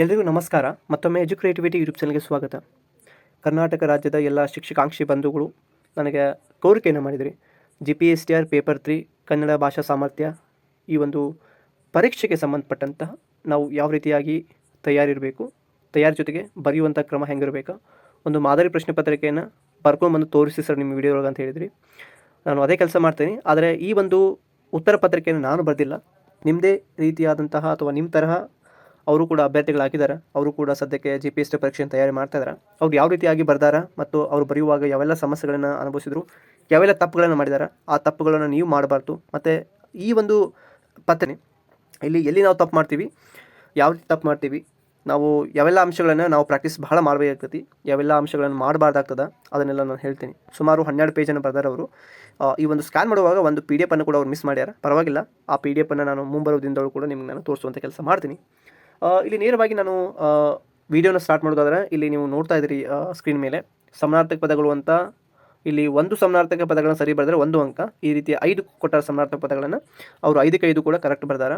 ಎಲ್ರಿಗೂ ನಮಸ್ಕಾರ. ಮತ್ತೊಮ್ಮೆ ಎಜುಕ್ರಿಯೇಟಿವಿಟಿ ಯೂಟ್ಯೂಬ್ ಚಾನಲ್ಗೆ ಸ್ವಾಗತ. ಕರ್ನಾಟಕ ರಾಜ್ಯದ ಎಲ್ಲ ಶಿಕ್ಷಕಾಂಕ್ಷಿ ಬಂಧುಗಳು ನನಗೆ ಕೋರಿಕೆಯನ್ನು ಮಾಡಿದ್ರಿ. G P S T R paper three Kannada ಭಾಷಾ ಸಾಮರ್ಥ್ಯ ಈ ಒಂದು ಪರೀಕ್ಷೆಗೆ ಸಂಬಂಧಪಟ್ಟಂತಹ ನಾವು ಯಾವ ರೀತಿಯಾಗಿ ತಯಾರಿರಬೇಕು, ತಯಾರಿ ಜೊತೆಗೆ ಬರೆಯುವಂಥ ಕ್ರಮ ಹೆಂಗಿರಬೇಕು, ಒಂದು ಮಾದರಿ ಪ್ರಶ್ನೆ ಪತ್ರಿಕೆಯನ್ನು ಬರ್ಕೊಂಡ್ಬಂದು ತೋರಿಸಿ ಸರ್ ನಿಮ್ಮ ವಿಡಿಯೋ ಒಳಗೆ ಅಂತ ಹೇಳಿದ್ರಿ. ನಾನು ಅದೇ ಕೆಲಸ ಮಾಡ್ತೀನಿ. ಆದರೆ ಈ ಒಂದು ಉತ್ತರ ಪತ್ರಿಕೆಯನ್ನು ನಾನು ಬರೆದಿಲ್ಲ. ನಿಮ್ಮದೇ ರೀತಿಯಾದಂತಹ ಅಥವಾ ನಿಮ್ಮ ತರಹ ಅವರು ಕೂಡ ಅಭ್ಯರ್ಥಿಗಳಾಗಿದ್ದಾರೆ ಅವರು ಕೂಡ ಸದ್ಯಕ್ಕೆ ಜಿ ಪಿ ಎಸ್ ಟಿ ಪರೀಕ್ಷೆಯನ್ನು ತಯಾರಿ ಮಾಡ್ತಾ ಇದ್ದಾರೆ. ಅವ್ರು ಯಾವ ರೀತಿಯಾಗಿ ಬರ್ದಾರ ಮತ್ತು ಅವ್ರು ಬರೆಯುವಾಗ ಯಾವೆಲ್ಲ ಸಮಸ್ಯೆಗಳನ್ನು ಅನುಭವಿಸಿದ್ರು, ಯಾವೆಲ್ಲ ತಪ್ಪುಗಳನ್ನು ಮಾಡಿದ್ದಾರೆ ಆ ತಪ್ಪುಗಳನ್ನು ನೀವು ಮಾಡಬಾರ್ದು. ಮತ್ತು ಈ ಒಂದು ಪತ್ರನೆ ಇಲ್ಲಿ ಎಲ್ಲಿ ನಾವು ತಪ್ಪು ಮಾಡ್ತೀವಿ, ಯಾವ ರೀತಿ ತಪ್ಪು ಮಾಡ್ತೀವಿ, ನಾವು ಯಾವೆಲ್ಲ ಅಂಶಗಳನ್ನು ನಾವು ಪ್ರಾಕ್ಟೀಸ್ ಬಹಳ ಮಾಡಬೇಕಾಗ್ತದೆ ಯಾವೆಲ್ಲ ಅಂಶಗಳನ್ನು ಮಾಡಬಾರ್ದಾಗ್ತದೆ, ಅದನ್ನೆಲ್ಲ ನಾನು ಹೇಳ್ತೀನಿ. ಸುಮಾರು ಹನ್ನೆರಡು ಪೇಜನ್ನು ಬರ್ದಾರೆ ಅವರು. ಈ ಒಂದು ಸ್ಕ್ಯಾನ್ ಮಾಡುವಾಗ ಒಂದು ಪಿ ಡಿ ಎಫನ್ನು ಕೂಡ ಅವ್ರು ಮಿಸ್ ಮಾಡ್ಯಾರ. ಪರವಾಗಿಲ್ಲ, ಆ ಪಿ ಡಿ ಎಫನ್ನು ನಾನು ಮುಂಬರುವ ದಿನದೊಳಗೆ ಕೂಡ ನಿಮ್ಗೆ ನಾನು ತೋರಿಸುವಂಥ ಕೆಲಸ ಮಾಡ್ತೀನಿ. ಇಲ್ಲಿ ನೇರವಾಗಿ ನಾನು ವಿಡಿಯೋನ ಸ್ಟಾರ್ಟ್ ಮಾಡೋದಾದ್ರೆ ಇಲ್ಲಿ ನೀವು ನೋಡ್ತಾ ಇದ್ದೀರಿ ಸ್ಕ್ರೀನ್ ಮೇಲೆ. ಸಮಾನಾರ್ಥಕ ಪದಗಳು ಅಂತ ಇಲ್ಲಿ ಒಂದು ಸಮನಾರ್ಥಕ ಪದಗಳನ್ನು ಸರಿ ಬರೆದರೆ ಒಂದು ಅಂಕ, ಈ ರೀತಿ ಐದು ಕೊಟ್ಟ ಸಮನಾರ್ಥಕ ಪದಗಳನ್ನು ಅವರು ಐದಕ್ಕೆ ಐದು ಕೂಡ ಕರೆಕ್ಟ್ ಬರ್ದಾರ.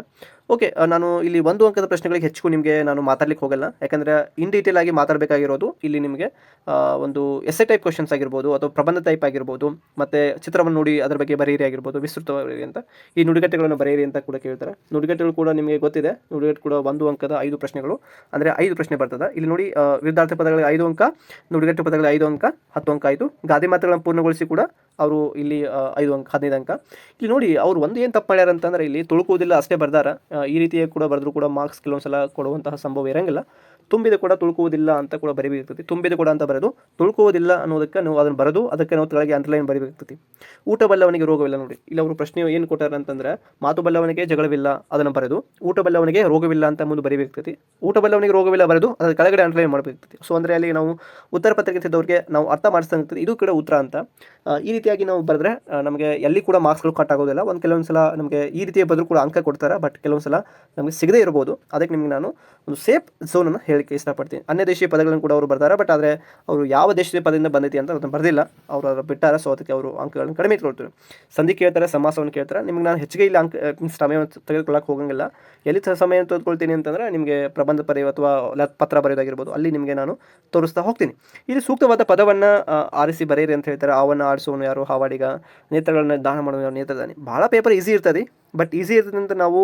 ಓಕೆ ನಾನು ಇಲ್ಲಿ ಒಂದು ಅಂಕದ ಪ್ರಶ್ನೆಗಳಿಗೆ ಹೆಚ್ಚು ನಿಮಗೆ ನಾನು ಮಾತಾಡ್ಲಿಕ್ಕೆ ಹೋಗಲ್ಲ. ಯಾಕಂದರೆ ಇನ್ ಡೀಟೇಲ್ ಆಗಿ ಮಾತಾಡಬೇಕಾಗಿರೋದು ಇಲ್ಲಿ ನಿಮಗೆ ಒಂದು ಎಸ್ಎ ಟೈಪ್ ಕ್ವಶನ್ಸ್ ಆಗಿರ್ಬೋದು ಅಥವಾ ಪ್ರಬಂಧ ಟೈಪ್ ಆಗಿರ್ಬೋದು, ಮತ್ತು ಚಿತ್ರವನ್ನು ನೋಡಿ ಅದರ ಬಗ್ಗೆ ಬರೆಯಿರಿ ಆಗಿರ್ಬೋದು, ವಿಸ್ತೃತವಾಗಿ ಅಂತ. ಈ ನುಡಿಗಟ್ಟೆಗಳನ್ನು ಬರೆಯಿರಿ ಅಂತ ಕೂಡ ಕೇಳ್ತಾರೆ. ನುಡಿಗಟ್ಟೆಗಳು ಕೂಡ ನಿಮಗೆ ಗೊತ್ತಿದೆ. ನುಡಿಗಟ್ಟು ಕೂಡ ಒಂದು ಅಂಕದ ಐದು ಪ್ರಶ್ನೆಗಳು, ಅಂದರೆ ಐದು ಪ್ರಶ್ನೆ ಬರ್ತದೆ. ಇಲ್ಲಿ ನೋಡಿ ವಿರುದ್ಧಾರ್ಥ ಪದಗಳಿಗೆ ಐದು ಅಂಕ, ನುಡಿಗಟ್ಟು ಪದಗಳಿಗೆ ಐದು ಅಂಕ, ಹತ್ತು ಅಂಕ ಆಯಿತು. ಗಾದೆ ಮಾತುಗಳನ್ನು ಪೂರ್ಣಗೊಳಿಸಿ ಕೂಡ ಅವರು ಇಲ್ಲಿ ಐದು ಅಂಕ, ಹದಿನೈದು ಅಂಕ. ಇಲ್ಲಿ ನೋಡಿ, ಅವ್ರು ಒಂದು ಏನು ತಪ್ಪು ಮಾಡ್ಯಾರ ಅಂತಂದ್ರೆ ಇಲ್ಲಿ ತುಳುಕುವುದಿಲ್ಲ, ಅಷ್ಟೇ ಬರ್ದಾರ. ಈ ರೀತಿಯಾಗಿ ಕೂಡ ಬರೆದ್ರು ಕೂಡ ಮಾರ್ಕ್ಸ್ ಕೆಲವೊಂದ್ಸಲ ಕೊಡುವಂತಹ ಸಂಭವ ಇರಂಗಿಲ್ಲ. ತುಂಬಿದ ಕೂಡ ತುಳುಕುವುದಿಲ್ಲ ಅಂತ ಕೂಡ ಬರೀಬೇಕಾಗ್ತದೆ ತುಂಬಿದ ಕೂಡ ಅಂತ ಬರೆದು, ತುಳುಕುವುದಿಲ್ಲ ಅನ್ನೋದಕ್ಕೆ ನೀವು ಅದನ್ನು ಬರೆದು, ಅದಕ್ಕೆ ನಾವು ಕೆಳಗೆ ಅಂತರ್ಲೈನ್ ಬರೀಬೇಕಾಗ್ತದೆ ಊಟ ಬಲ್ಲವನಿಗೆ ರೋಗವಿಲ್ಲ ನೋಡಿ. ಇಲ್ಲಿ ಅವರು ಪ್ರಶ್ನೆ ಏನು ಕೊಟ್ಟಾರ ಅಂತಂದ್ರೆ, ಮಾತು ಬಲ್ಲವನಿಗೆ ಜಗಳವಿಲ್ಲ, ಅದನ್ನು ಬರೆದು, ಊಟ ಬಲ್ಲವನಿಗೆ ರೋಗವಿಲ್ಲ ಅಂತ ಮುಂದೆ ಬರೀಬೇಕಾಗ್ತದೆ ಊಟ ಬಲ್ಲವನಿಗೆ ರೋಗವಿಲ್ಲ ಬರೆದು ಅದರ ಕೆಳಗಡೆ ಅಂಡರ್ಲೈನ್ ಮಾಡಬೇಕಾಗ್ತದೆ ಸೊ ಅಂದರೆ ಅಲ್ಲಿ ನಾವು ಉತ್ತರ ಪತ್ರಿಕೆ ಸಿದ್ದವರಿಗೆ ನಾವು ಅರ್ಥ ಮಾಡಿಸ್ತಂಗ್ತದೆ ಇದು ಕೂಡ ಉತ್ತರ ಅಂತ. ಈ ರೀತಿಯಾಗಿ ನಾವು ಬರೆದ್ರೆ ನಮಗೆ ಎಲ್ಲಿ ಕೂಡ ಮಾರ್ಕ್ಸ್ಗಳು ಕಟ್ ಆಗೋದಿಲ್ಲ. ಒಂದು ಕೆಲವೊಂದು ಸಲ ನಮಗೆ ಈ ರೀತಿಯ ಬದಲು ಕೂಡ ಅಂಕ ಕೊಡ್ತಾರೆ, ಬಟ್ ಕೆಲವೊಂದು ಸಲ ನಮಗೆ ಸಿಗದೇ ಇರ್ಬೋದು. ಅದಕ್ಕೆ ನಿಮಗೆ ನಾನು ಒಂದು ಸೇಫ್ ಝೋನನ್ನು ಹೇಳಕ್ಕೆ ಇಷ್ಟಪಡ್ತೀನಿ. ಅನ್ಯ ದೇಶೀಯ ಪದಗಳನ್ನು ಕೂಡ ಅವರು ಬರ್ತಾರೆ, ಬಟ್ ಆದರೆ ಅವರು ಯಾವ ದೇಶದ ಪದದಿಂದ ಬಂದೈತಿ ಅಂತ ಅದನ್ನು ಬರೆದಿಲ್ಲ. ಅವರು ಅದರ ಬಿಟ್ಟಾರ ಸೊ ಅದಕ್ಕೆ ಅವರು ಅಂಕಗಳನ್ನು ಕಡಿಮೆ ಇಟ್ಕೊಳ್ತಾರೆ. ಸಂಧಿ ಕೇಳ್ತಾರೆ, ಸಮಾಸವನ್ನು ಕೇಳ್ತಾರೆ. ನಿಮಗೆ ನಾನು ಹೆಚ್ಚಿಗೆ ಇಲ್ಲಿ ಅಂಕ ಸಮಯವನ್ನು ತೆಗೆದುಕೊಳ್ಳಕ್ಕೆ ಹೋಗಂಗಿಲ್ಲ. ಎಲ್ಲಿ ಸಮಯ ತೆಗೆದುಕೊಳ್ತೀನಿ ಅಂತಂದರೆ ನಿಮಗೆ ಪ್ರಬಂಧ ಬರೆಯುವ ಅಥವಾ ಪತ್ರ ಬರೆಯೋದಾಗಿರ್ಬೋದು. ಅಲ್ಲಿ ನಿಮಗೆ ನಾನು ತೋರಿಸ್ತಾ ಹೋಗ್ತೀನಿ. ಇಲ್ಲಿ ಸೂಕ್ತವಾದ ಪದವನ್ನು ಆರಿಸಿ ಬರೆಯಿರಿ ಅಂತ ಹೇಳ್ತಾರೆ, ಅವನ ಆಡಿಸೋನು ಯಾರು? ಹಾವಾಡಿಗ ನೇತ್ರಗಳನ್ನ ದಾನ ಮಾಡೋನು ಯಾರು? ನೇತ್ರದಾನಿ. ಭಾಳ ಪೇಪರ್ ಈಸಿ ಇರ್ತದೆ ಬಟ್ ಈಸಿ ಇರ್ತದಂತ ನಾವು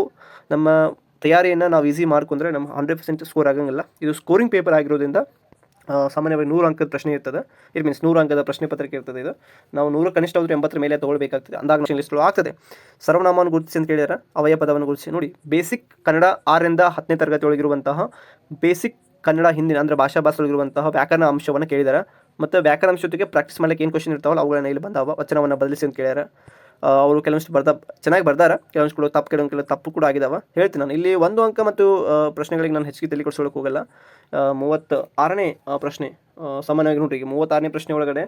ನಮ್ಮ ತಯಾರಿಯನ್ನು ನಾವು ಈಸಿ ಮಾಡ್ಕೊಂಡ್ರೆ ನಮ್ಮ ಹಂಡ್ರೆಡ್ ಪರ್ಸೆಂಟ್ ಸ್ಕೋರ್ ಆಗಂಗಿಲ್ಲ. ಇದು ಸ್ಕೋರಿಂಗ್ ಪೇಪರ್ ಆಗಿರೋದ್ರಿಂದ ಸಾಮಾನ್ಯವಾಗಿ ನೂರು ಅಂಕದ ಪ್ರಶ್ನೆ ಇರ್ತದೆ. ಇಟ್ ಮೀನ್ಸ್ ನೂರು ಅಂಕದ ಪ್ರಶ್ನೆ ಪತ್ರಿಕೆ ಇರ್ತದೆ ಇದು. ನಾವು ನೂರು ಕನಿಷ್ಠ ಹೋದ್ರೆ ಎಂಬತ್ತರ ಮೇಲೆ ತೊಗೊಳ್ಬೇಕಾಗ್ತದೆ. ಅಂದಾಗ ಲಿಸ್ಟ್ಗಳು ಆಗ್ತದೆ. ಸರ್ವನಾಮವನ್ನು ಗುರುತಿಸಿ ಅಂತ ಕೇಳಿದಾರೆ ಅವಯ ಪದವನ್ನು ಗುರುತಿಸಿ. ನೋಡಿ ಬೇಸಿಕ್ ಕನ್ನಡ ಆರರಿಂದ ಹತ್ತನೇ ತರಗತಿ ಒಳಗಿರುವಂತಹ ಬೇಸಿಕ್ ಕನ್ನಡ ಹಿಂದಿನ ಅಂದರೆ ಭಾಷಾ ಭಾಷೆಗಳಿರುವಂತಹ ವ್ಯಾಕರಣ ಅಂಶವನ್ನು ಕೇಳಿದ್ದಾರೆ ಮತ್ತು ವ್ಯಾಕರಣ ಅಂಶ ಜೊತೆಗೆ ಪ್ರಾಕ್ಟೀಸ್ ಮಾಡೋಕ್ಕೆ ಏನು ಕ್ವಶನ್ ಇರ್ತಾವಲ್ಲ, ಅವುಗಳನ್ನ ಇಲ್ಲಿ ಬಂದಾವ ವಚನವನ್ನು ಬದಲಿಸಿ ಅಂತ ಕೇಳ್ಯಾರ. ಅವರು ಕೆಲವೊಂದಿಷ್ಟು ಬರ್ದ ಚೆನ್ನಾಗಿ ಬರ್ದಾರ. ಕೆಲವೊಂದು ಕೂಡ ತಪ್ಪು ಕೆಲವೊಂದು ಕೆಲವು ತಪ್ಪು ಕೂಡ ಆಗಿದಾವ. ಹೇಳ್ತೀನಿ ನಾನು. ಇಲ್ಲಿ ಒಂದು ಅಂಕ ಮತ್ತು ಪ್ರಶ್ನೆಗಳಿಗೆ ನಾನು ಹೆಚ್ಚಿಗೆ ತಲೆ ಕೊಡ್ಸೋಕೆ ಹೋಗಲ್ಲ. ಮೂವತ್ತು ಆರನೇ ಪ್ರಶ್ನೆ ಸಾಮಾನ್ಯವಾಗಿ ನೋಡ್ರಿ. ಈಗ ಮೂವತ್ತಾರನೇ ಪ್ರಶ್ನೆ ಒಳಗಡೆ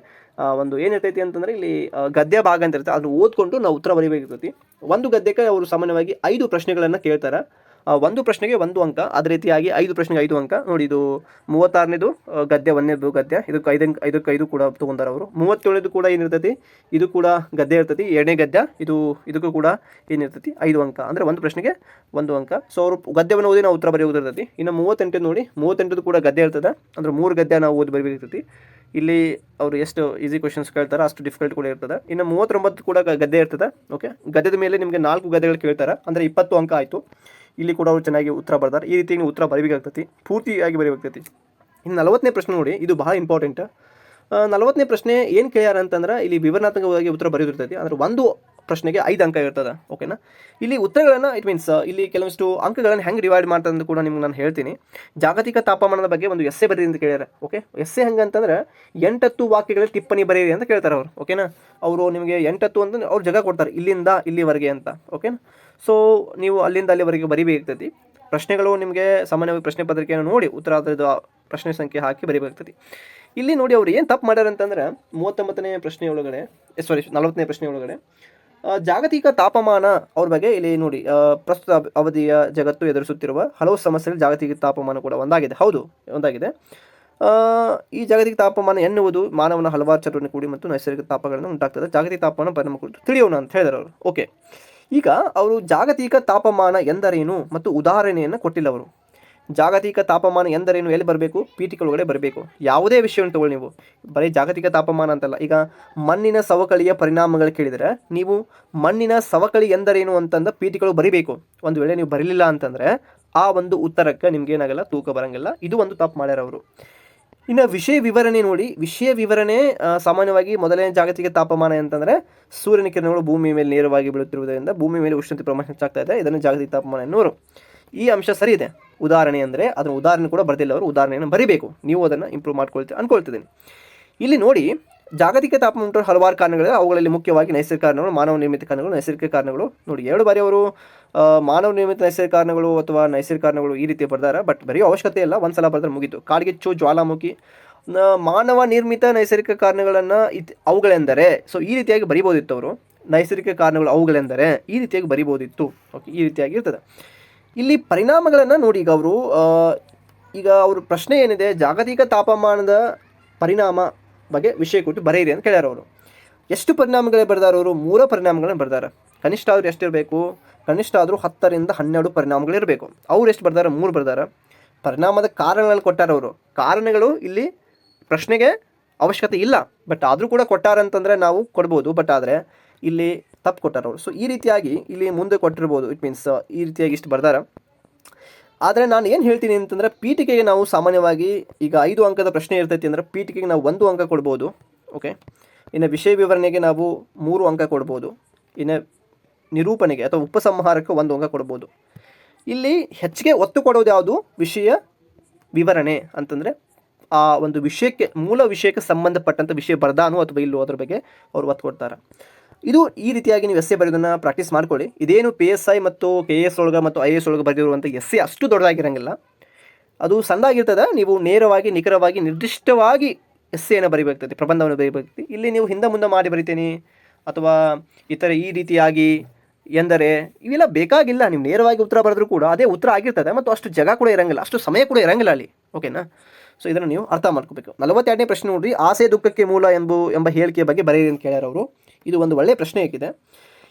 ಒಂದು ಏನಿರ್ತೈತಿ ಅಂತಂದ್ರೆ ಇಲ್ಲಿ ಗದ್ಯ ಭಾಗ ಅಂತ ಇರ್ತದೆ ಅದನ್ನು ಓದ್ಕೊಂಡು ನಾವು ಉತ್ತರ ಬರೀಬೇಕಿರ್ತೈತಿ. ಒಂದು ಗದ್ಯಕ್ಕೆ ಅವರು ಸಾಮಾನ್ಯವಾಗಿ ಐದು ಪ್ರಶ್ನೆಗಳನ್ನು ಕೇಳ್ತಾರೆ. ಒಂದು ಪ್ರಶ್ನೆಗೆ ಒಂದು ಅಂಕ, ಅದೇ ರೀತಿಯಾಗಿ ಐದು ಪ್ರಶ್ನೆಗೆ ಐದು ಅಂಕ. ನೋಡಿ, ಇದು ಮೂವತ್ತಾರನೇದು ಗದ್ಯ, ಒಂದನೇದು ಗದ್ಯ. ಇದಕ್ಕೆ ಐದು ಐದಕ್ಕೆ ಐದು ಕೂಡ ತೊಗೊಂಡಾರ ಅವರು. ಮೂವತ್ತೇಳನೇದು ಕೂಡ ಏನಿರ್ತೈತಿ? ಇದು ಕೂಡ ಗದ್ಯ ಇರ್ತೈತಿ. ಎರಡನೇ ಗದ್ಯ, ಇದು, ಇದಕ್ಕೂ ಕೂಡ ಏನಿರ್ತೈತಿ? ಐದು ಅಂಕ. ಅಂದರೆ ಒಂದು ಪ್ರಶ್ನೆಗೆ ಒಂದು ಅಂಕ. ಸೊ ಅವರು ಗದ್ಯವನ್ನು ಓದಿ ನಾವು ಉತ್ತರ ಬರೆಯೋದಿರ್ತೈತಿ ಇನ್ನು ಮೂವತ್ತೆಂಟು ನೋಡಿ ಮೂವತ್ತೆಂಟು ಕೂಡ ಗದ್ಯ ಇರ್ತದೆ. ಅಂದರೆ ಮೂರು ಗದ್ಯ ನಾವು ಓದಿ ಬರಬೇಕಿರ್ತೈತಿ. ಇಲ್ಲಿ ಅವರು ಎಷ್ಟು ಈಸಿ ಕ್ವಶನ್ಸ್ ಕೇಳ್ತಾರೆ ಅಷ್ಟು ಡಿಫಿಕಲ್ಟ್ ಕೂಡ ಇರ್ತದೆ. ಇನ್ನು ಮೂವತ್ತೊಂಬತ್ತು ಕೂಡ ಗದ್ದೆ ಇರ್ತದೆ. ಓಕೆ ಗದ್ಯದ ಮೇಲೆ ನಿಮಗೆ ನಾಲ್ಕು ಗದ್ದೆಗಳು ಕೇಳ್ತಾರೆ. ಅಂದರೆ ಇಪ್ಪತ್ತು ಅಂಕ ಆಯಿತು. ಇಲ್ಲಿ ಕೂಡ ಅವರು ಚೆನ್ನಾಗಿ ಉತ್ತರ ಬರ್ತಾರೆ. ಈ ರೀತಿ ಉತ್ತರ ಬರಬೇಕಾಗ್ತತಿ. ಪೂರ್ತಿಯಾಗಿ ಬರಬೇಕಾಗ್ತತಿ. ಇನ್ನು ನಲವತ್ತನೇ ಪ್ರಶ್ನೆ ನೋಡಿ, ಇದು ಬಹಳ ಇಂಪಾರ್ಟೆಂಟ್ ನಲವತ್ತನೇ ಪ್ರಶ್ನೆ ಏನು ಕೇಳ್ಯಾರ ಅಂತಂದ್ರೆ, ಇಲ್ಲಿ ವಿವರಣಾತ್ಮಕವಾಗಿ ಉತ್ತರ ಬರೆಯೋದಿರ್ತೈತಿ ಅಂದ್ರೆ ಒಂದು ಪ್ರಶ್ನೆಗೆ ಐದು ಅಂಕ ಇರ್ತದೆ ಓಕೆನಾ ಇಲ್ಲಿ ಉತ್ತರಗಳನ್ನು ಇಟ್ ಮೀನ್ಸ್ ಇಲ್ಲಿ ಕೆಲವಷ್ಟು ಅಂಕಗಳನ್ನು ಹೆಂಗೆ ಡಿವೈಡ್ ಮಾಡ್ತಾರೆ ಅಂತ ಕೂಡ ನಿಮ್ಗೆ ನಾನು ಹೇಳ್ತೀನಿ. ಜಾಗತಿಕ ತಾಪಮಾನದ ಬಗ್ಗೆ ಒಂದು ಎಸ್ಸೆ ಬರೀರಿ ಅಂತ ಕೇಳ್ಯಾರ ಓಕೆ ಎಸ್ಸೆ ಹೆಂಗೆ ಅಂತಂದ್ರೆ, ಎಂಟತ್ತು ವಾಕ್ಯಗಳಲ್ಲಿ ಟಿಪ್ಪಣಿ ಬರೀರಿ ಅಂತ ಕೇಳ್ತಾರೆ ಅವರು ಓಕೆನಾ ಅವರು ನಿಮಗೆ ಎಂಟತ್ತು ಅಂತ ಅವ್ರು ಜಗ ಕೊಡ್ತಾರೆ, ಇಲ್ಲಿಂದ ಇಲ್ಲಿವರೆಗೆ ಅಂತ ಓಕೆನಾ ಸೊ ನೀವು ಅಲ್ಲಿಂದ ಅಲ್ಲಿವರೆಗೆ ಬರಿಬೇಕಾಗ್ತೈತಿ ಪ್ರಶ್ನೆಗಳು ನಿಮಗೆ ಸಾಮಾನ್ಯವಾಗಿ ಪ್ರಶ್ನೆ ಪತ್ರಿಕೆಯನ್ನು ನೋಡಿ ಉತ್ತರ ಆಧಾರದ ಪ್ರಶ್ನೆ ಸಂಖ್ಯೆ ಹಾಕಿ ಬರಿಬೇಕಾಗ್ತದೆ. ಇಲ್ಲಿ ನೋಡಿ ಅವ್ರು ಏನು ತಪ್ಪು ಮಾಡ್ಯಾರ ಅಂತಂದ್ರೆ ಮೂವತ್ತೊಂಬತ್ತನೇ ಪ್ರಶ್ನೆ ಒಳಗಡೆ ಸಾರಿ ನಲವತ್ತನೇ ಪ್ರಶ್ನೆ ಒಳಗಡೆ ಜಾಗತಿಕ ತಾಪಮಾನ ಅವ್ರ ಬಗ್ಗೆ ಇಲ್ಲಿ ನೋಡಿ ಪ್ರಸ್ತುತ ಅವಧಿಯ ಜಗತ್ತು ಎದುರಿಸುತ್ತಿರುವ ಹಲವು ಸಮಸ್ಯೆಗಳು ಜಾಗತಿಕ ತಾಪಮಾನ ಕೂಡ ಒಂದಾಗಿದೆ. ಹೌದು, ಒಂದಾಗಿದೆ. ಈ ಜಾಗತಿಕ ತಾಪಮಾನ ಎನ್ನುವುದು ಮಾನವನ ಹಲವಾರು ಚಟುವಟಿಕೆ ಕೂಡಿ ಮತ್ತು ನೈಸರ್ಗಿಕ ತಾಪಗಳನ್ನು ಉಂಟಾಗ್ತದೆ. ಜಾಗತಿಕ ತಾಪಮಾನ ಪರಿಣಾಮ ಕುರಿತು ತಿಳಿಯೋಣ ಅಂತ ಹೇಳಿದ್ರು ಅವರು. ಓಕೆ ಈಗ ಅವರು ಜಾಗತಿಕ ತಾಪಮಾನ ಎಂದರೇನು ಮತ್ತು ಉದಾಹರಣೆಯನ್ನು ಕೊಟ್ಟಿಲ್ಲ ಅವರು ಜಾಗತಿಕ ತಾಪಮಾನ ಎಂದರೇನು ಎಲ್ಲಿ ಬರಬೇಕು? ಪೀಠಿಕೆ ಒಳಗಡೆ ಬರಬೇಕು. ಯಾವುದೇ ವಿಷಯವನ್ನು ತಗೊಳ್ಳಿ ನೀವು. ಬರೀ ಜಾಗತಿಕ ತಾಪಮಾನ ಅಂತಲ್ಲ. ಈಗ ಮಣ್ಣಿನ ಸವಕಳಿಯ ಪರಿಣಾಮಗಳು ಕೇಳಿದರೆ ನೀವು ಮಣ್ಣಿನ ಸವಕಳಿ ಎಂದರೇನು ಅಂತಂದ ಪೀಠಿಗಳು ಬರಿಬೇಕು. ಒಂದು ವೇಳೆ ನೀವು ಬರಲಿಲ್ಲ ಅಂತಂದರೆ ಆ ಒಂದು ಉತ್ತರಕ್ಕೆ ನಿಮ್ಗೆ ಏನಾಗಲ್ಲ, ತೂಕ ಬರಂಗಿಲ್ಲ. ಇದು ಒಂದು ತಪ್ಪು ಮಾಡ್ಯಾರ ಅವರು ಇನ್ನು ವಿಷಯ ವಿವರಣೆ ನೋಡಿ. ವಿಷಯ ವಿವರಣೆ ಸಾಮಾನ್ಯವಾಗಿ ಮೊದಲನೇ ಜಾಗತಿಕ ತಾಪಮಾನ ಅಂತಂದರೆ ಸೂರ್ಯನ ಕಿರಣಗಳು ಭೂಮಿ ಮೇಲೆ ನೇರವಾಗಿ ಬೀಳುತ್ತಿರುವುದರಿಂದ ಭೂಮಿ ಮೇಲೆ ಉಷ್ಣತೆ ಪ್ರಮಾಣ ಹೆಚ್ಚಾಗ್ತಾ ಇದೆ. ಇದನ್ನು ಜಾಗತಿಕ ತಾಪಮಾನ ಎನ್ನುವರು. ಈ ಅಂಶ ಸರಿ ಇದೆ. ಉದಾಹರಣೆ ಅಂದರೆ ಅದನ್ನು ಉದಾಹರಣೆ ಕೂಡ ಬರ್ತಿಲ್ಲ ಅವರು. ಉದಾಹರಣೆಯನ್ನು ಬರಿಬೇಕು. ನೀವು ಅದನ್ನು ಇಂಪ್ರೂವ್ ಮಾಡ್ಕೊಳ್ತೀವಿ ಅನ್ಕೊಳ್ತಿದ್ದೀನಿ. ಇಲ್ಲಿ ನೋಡಿ ಜಾಗತಿಕ ತಾಪಮಾನ ಉಂಟು ಹಲವಾರು ಕಾರಣಗಳಿವೆ. ಅವುಗಳಲ್ಲಿ ಮುಖ್ಯವಾಗಿ ನೈಸರ್ಗಿಕ ಕಾರಣಗಳು, ಮಾನವ ನಿರ್ಮಿತ ಕಾರಣಗಳು, ನೈಸರ್ಗಿಕ ಕಾರಣಗಳು. ನೋಡಿ, ಎರಡು ಬಾರಿ ಅವರು ಮಾನವ ನಿರ್ಮಿತ ನೈಸರ್ಗಿಕ ಕಾರಣಗಳು ಅಥವಾ ನೈಸರ್ಗಿಕ ಕಾರಣಗಳು ಈ ರೀತಿ ಬರ್ದಾರ. ಬಟ್ ಬರೀ ಅವಶ್ಯಕತೆ ಇಲ್ಲ. ಒಂದು ಸಲ ಬರೆದ್ರೆ ಮುಗೀತು. ಕಾಡ್ಗಿಚ್ಚು ಜ್ವಾಲಾಮುಖಿ. ಮಾನವ ನಿರ್ಮಿತ ನೈಸರ್ಗಿಕ ಕಾರಣಗಳನ್ನು ಇತ್, ಅವುಗಳೆಂದರೆ ಸೊ ಈ ರೀತಿಯಾಗಿ ಬರಿಬೋದಿತ್ತು ಅವರು. ನೈಸರ್ಗಿಕ ಕಾರಣಗಳು ಅವುಗಳೆಂದರೆ ಈ ರೀತಿಯಾಗಿ ಬರಿಬೋದಿತ್ತು. ಓಕೆ ಈ ರೀತಿಯಾಗಿ ಇರ್ತದೆ. ಇಲ್ಲಿ ಪರಿಣಾಮಗಳನ್ನು ನೋಡಿ ಈಗ ಅವರು ಈಗ ಅವ್ರ ಪ್ರಶ್ನೆ ಏನಿದೆ? ಜಾಗತಿಕ ತಾಪಮಾನದ ಪರಿಣಾಮ ಬಗ್ಗೆ ವಿಷಯ ಕೊಟ್ಟು ಬರೆಯಿರಿ ಅಂತ ಕೇಳ್ಯಾರ ಅವರು. ಎಷ್ಟು ಪರಿಣಾಮಗಳೇ ಬರ್ದಾರ ಅವರು? ಮೂರ ಪರಿಣಾಮಗಳನ್ನ ಬರ್ದಾರ. ಕನಿಷ್ಠ ಆದ್ರೂ ಎಷ್ಟಿರಬೇಕು ಕನಿಷ್ಠ ಆದರೂ ಹತ್ತರಿಂದ ಹನ್ನೆರಡು ಪರಿಣಾಮಗಳಿರಬೇಕು ಅವ್ರು ಎಷ್ಟು ಬರ್ದಾರ? ಮೂರು ಬರ್ದಾರ. ಪರಿಣಾಮದ ಕಾರಣಗಳನ್ನು ಕೊಟ್ಟಾರ ಅವರು. ಕಾರಣಗಳು ಇಲ್ಲಿ ಪ್ರಶ್ನೆಗೆ ಅವಶ್ಯಕತೆ ಇಲ್ಲ. ಬಟ್ ಆದರೂ ಕೂಡ ಕೊಟ್ಟಾರಂತಂದರೆ ನಾವು ಕೊಡ್ಬೋದು. ಬಟ್ ಆದರೆ ಇಲ್ಲಿ ತಪ್ಪು ಕೊಟ್ಟಾರ ಅವರು. ಸೊ ಈ ರೀತಿಯಾಗಿ ಇಲ್ಲಿ ಮುಂದೆ ಕೊಟ್ಟಿರ್ಬೋದು. ಇಟ್ ಮೀನ್ಸ್ ಈ ರೀತಿಯಾಗಿ ಇಷ್ಟು ಬರ್ದಾರ. ಆದರೆ ನಾನು ಏನು ಹೇಳ್ತೀನಿ ಅಂತಂದರೆ ಪೀಠಿಕೆಗೆ ನಾವು ಸಾಮಾನ್ಯವಾಗಿ ಈಗ ಐದು ಅಂಕದ ಪ್ರಶ್ನೆ ಇರ್ತೈತಿ ಅಂದರೆ ಪೀಠಿಕೆಗೆ ನಾವು ಒಂದು ಅಂಕ ಕೊಡ್ಬೋದು ಓಕೆ ಇನ್ನು ವಿಷಯ ವಿವರಣೆಗೆ ನಾವು ಮೂರು ಅಂಕ ಕೊಡ್ಬೋದು, ಇನ್ನು ನಿರೂಪಣೆಗೆ ಅಥವಾ ಉಪಸಂಹಾರಕ್ಕೆ ಒಂದು ಅಂಕ ಕೊಡ್ಬೋದು. ಇಲ್ಲಿ ಹೆಚ್ಚಿಗೆ ಒತ್ತು ಕೊಡೋದು ಯಾವುದು? ವಿಷಯ ವಿವರಣೆ ಅಂತಂದರೆ ಆ ಒಂದು ವಿಷಯಕ್ಕೆ, ಮೂಲ ವಿಷಯಕ್ಕೆ ಸಂಬಂಧಪಟ್ಟಂಥ ವಿಷಯ ಬರ್ದಾನು ಅಥವಾ ಇಲ್ಲೋ ಅದ್ರ ಬಗ್ಗೆ ಅವ್ರು ಒತ್ತು ಕೊಡ್ತಾರೆ. ಇದು ಈ ರೀತಿಯಾಗಿ ನೀವು ಎಸ್ ಎ ಬರೆಯೋದನ್ನು ಪ್ರಾಕ್ಟೀಸ್ ಮಾಡ್ಕೊಳ್ಳಿ. ಇದೇನು ಪಿ ಎಸ್ ಐ ಮತ್ತು ಕೆ ಎಸ್ ಒಳಗೆ ಮತ್ತು ಐ ಎಸ್ ಒಳಗೆ ಬರೆದಿರುವಂಥ ಎಸ್ ಅಷ್ಟು ದೊಡ್ಡದಾಗಿರಂಗಿಲ್ಲ. ಅದು ಸಣ್ಣದಾಗಿರ್ತದೆ, ನೀವು ನೇರವಾಗಿ, ನಿಖರವಾಗಿ, ನಿರ್ದಿಷ್ಟವಾಗಿ ಎಸ್ ಎನ ಬರಿಬೇಕಾಗ್ತದೆ, ಪ್ರಬಂಧವನ್ನು ಬರಿಬೇಕಾಗ್ತದೆ. ಇಲ್ಲಿ ನೀವು ಹಿಂದೆ ಮುಂದೆ ಮಾಡಿ ಬರಿತೀನಿ, ಅಥವಾ ಇತರ ಈ ರೀತಿಯಾಗಿ ಎಂದರೆ ಇವೆಲ್ಲ ಬೇಕಾಗಿಲ್ಲ. ನೀವು ನೇರವಾಗಿ ಉತ್ತರ ಬರೆದ್ರೂ ಕೂಡ ಅದೇ ಉತ್ತರ ಆಗಿರ್ತದೆ, ಮತ್ತು ಅಷ್ಟು ಜಾಗ ಕೂಡ ಇರಂಗಿಲ್ಲ, ಅಷ್ಟು ಸಮಯ ಕೂಡ ಇರಂಗಿಲ್ಲ ಅಲ್ಲಿ. ಓಕೆನಾ ಸೊ ಇದನ್ನು ನೀವು ಅರ್ಥ ಮಾಡ್ಕೋಬೇಕು. ನಲವತ್ತೆರಡನೇ ಪ್ರಶ್ನೆ ನೋಡಿ ಆಸೆ, ದುಃಖಕ್ಕೆ ಮೂಲ ಎಂಬು, ಎಂಬ ಹೇಳಿಕೆಯ ಬಗ್ಗೆ ಬರೆಯಿರಿ ಅಂತ ಕೇಳ್ಯಾರ ಅವರು. ಇದು ಒಂದು ಒಳ್ಳೆಯ ಪ್ರಶ್ನೆ ಆಗಿದೆ